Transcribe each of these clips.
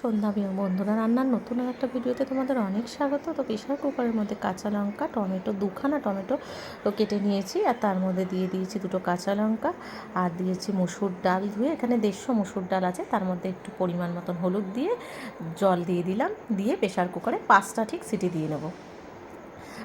সন্ধ্যা বন্ধুরা। রান্নার নতুন একটা ভিডিওতে তোমাদের অনেক স্বাগত। তো প্রেশার কুকারের মধ্যে কাঁচা লঙ্কা, টমেটো, দুখানা টমেটো তো কেটে নিয়েছি আর তার মধ্যে দিয়ে দিয়েছি দুটো কাঁচা লঙ্কা আর দিয়েছি মুসুর ডাল ধুয়ে। এখানে দেড়শো মুসুর ডাল আছে, তার মধ্যে একটু পরিমাণ মতন হলুদ দিয়ে জল দিয়ে দিলাম। দিয়ে প্রেশার কুকারে পাঁচটা ঠিক সিটি দিয়ে নেব।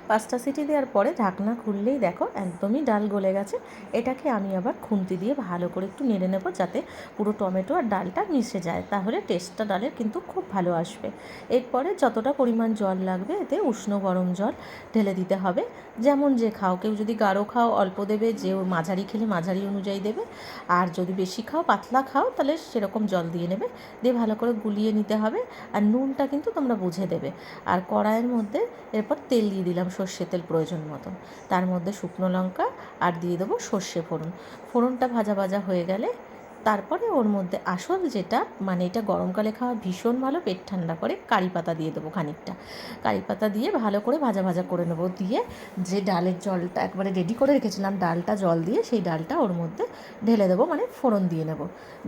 পাঁচটা সিটি দেওয়ার পরে ঢাকনা খুললেই দেখো একদমই ডাল গলে গেছে। এটাকে আমি আবার খুন্তি দিয়ে ভালো করে একটু নেড়ে নেব যাতে পুরো টমেটো আর ডালটা মিশে যায়। তাহলে টেস্টটা ডালের কিন্তু খুব ভালো আসবে। এরপরে যতটা পরিমাণ জল লাগবে, এতে উষ্ণ গরম জল ঢেলে দিতে হবে। যেমন যে খাও, কেউ যদি গাঢ় খাও, অল্প দেবে, যে মাঝারি খেলে মাঝারি অনুযায়ী দেবে। আর যদি বেশি খাও, পাতলা খাও, তাহলে সেরকম জল দিয়ে নেবে। দিয়ে ভালো করে গুলিয়ে নিতে হবে। আর নুনটা কিন্তু তোমরা বুঝে দেবে। আর কড়াইয়ের মধ্যে এরপর তেল দিয়ে দিলাম। সর্ষে তেল প্রয়োজন মতন। তার মধ্যে শুকনো লঙ্কা আর দিয়ে দেবো সর্ষে ফোড়ন। ফোড়নটা ভাজা ভাজা হয়ে গেলে তারপরে ওর মধ্যে আসল যেটা মানে এটা গরমকালে খাওয়া ভীষণ ভালো, পেট ঠান্ডা করে কারি পাতা দিয়ে দেবো খানিকটা। কারি পাতা দিয়ে ভালো করে ভাজা ভাজা করে নেব। দিয়ে যে ডালের জলটা একবারে রেডি করে রেখেছিলাম, ডালটা জল দিয়ে সেই ডালটা ওর মধ্যে ঢেলে দেবো মানে ফোড়ন দিয়ে নেব।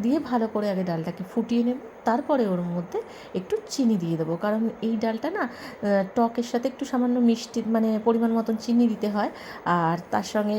দিয়ে ভালো করে আগে ডালটাকে ফুটিয়ে নেব, তারপরে ওর মধ্যে একটু চিনি দিয়ে দেবো। কারণ এই ডালটা না টকের সাথে একটু সামান্য মিষ্টি মানে পরিমাণ মতন চিনি দিতে হয়। আর তার সঙ্গে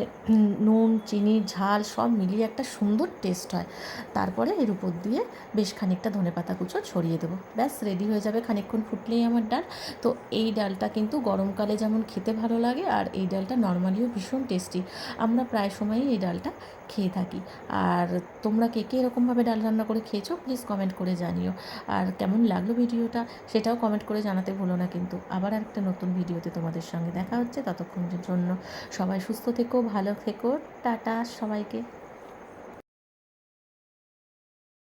নুন, চিনি, ঝাল সব মিলিয়ে একটা সুন্দর টেস্ট হয়। তারপরে এর উপর দিয়ে বেশ খানিকটা ধনে পাতা কুচো ছড়িয়ে দেবো। ব্যাস রেডি হয়ে যাবে খানিকক্ষণ ফুটলেই আমার ডাল। তো এই ডালটা কিন্তু গরমকালে যেমন খেতে ভালো লাগে, আর এই ডালটা নর্মালিও ভীষণ টেস্টি আমরা প্রায় সময়ই এই ডালটা খেয়ে থাকি। আর তোমরা কে কে এরকমভাবে ডাল রান্না করে খেয়েছো প্লিজ কমেন্ট করে জানিও। আর কেমন লাগল ভিডিওটা, সেটাও কমেন্ট করে জানাতে ভুলো না কিন্তু। আবার একটা নতুন ভিডিওতে তোমাদের সঙ্গে দেখা হচ্ছে, ততক্ষণের জন্য সবাই সুস্থ থেকো, ভালো থেকো, টাটা সবাইকে।